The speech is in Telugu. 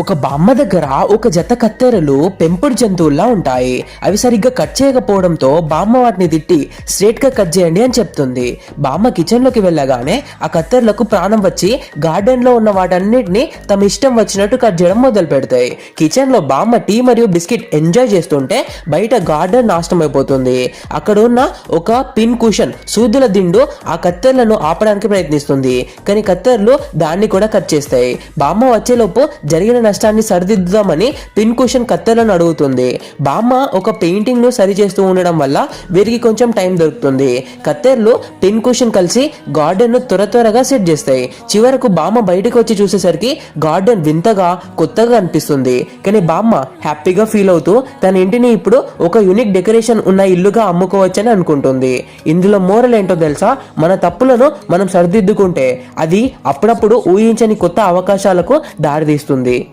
ఒక బామ్మ దగ్గర ఒక జత కత్తెరలు పెంపుడు జంతువుల్లా ఉంటాయి. అవి సరిగ్గా కట్ చేయకపోవడంతో బామ్మ వాటిని తిట్టి స్ట్రేట్గా కట్ చేయండి అని చెప్తుంది. బామ్మ కిచెన్లోకి వెళ్ళగానే ఆ కత్తెరలకు ప్రాణం వచ్చి గార్డెన్లో ఉన్న వాటన్నిటిని తమ ఇష్టం వచ్చినట్టు కట్ చేయడం మొదలు పెడతాయి. కిచెన్లో బామ్మ టీ మరియు బిస్కెట్ ఎంజాయ్ చేస్తుంటే బయట గార్డెన్ నాశనం అయిపోతుంది అక్కడ ఉన్న ఒక పిన్ కుషన్ సూదుల దిండు ఆ కత్తెరలను ఆపడానికి ప్రయత్నిస్తుంది. కానీ కత్తెరలు దాన్ని కూడా కట్ చేస్తాయి. బామ్మ వచ్చేలోపు జరిగిన నష్టాన్ని సరిదిద్దుదామని పిన్ కుషన్ కత్తెలను అడుగుతుంది. బామ్మ ఒక పెయింటింగ్ను సరి చేస్తూ ఉండడం వల్ల వీరికి కొంచెం టైం దొరుకుతుంది. కత్తెర్లు పిన్ క్వశ్చన్ కలిసి గార్డెన్ను త్వర త్వరగా సెట్ చేస్తాయి. చివరకు బామ్మ బయటకు వచ్చి చూసేసరికి గార్డెన్ వింతగా కొత్తగా అనిపిస్తుంది. కానీ బామ్మ హ్యాపీగా ఫీల్ అవుతూ తన ఇంటిని ఇప్పుడు ఒక యూనిక్ డెకరేషన్ ఉన్న ఇల్లుగా అమ్ముకోవచ్చని అనుకుంటుంది. ఇందులో మోరల్ ఏంటో తెలుసా? మన తప్పులను మనం సరిదిద్దుకుంటే అది అప్పుడప్పుడు ఊహించని కొత్త అవకాశాలకు దారితీస్తుంది.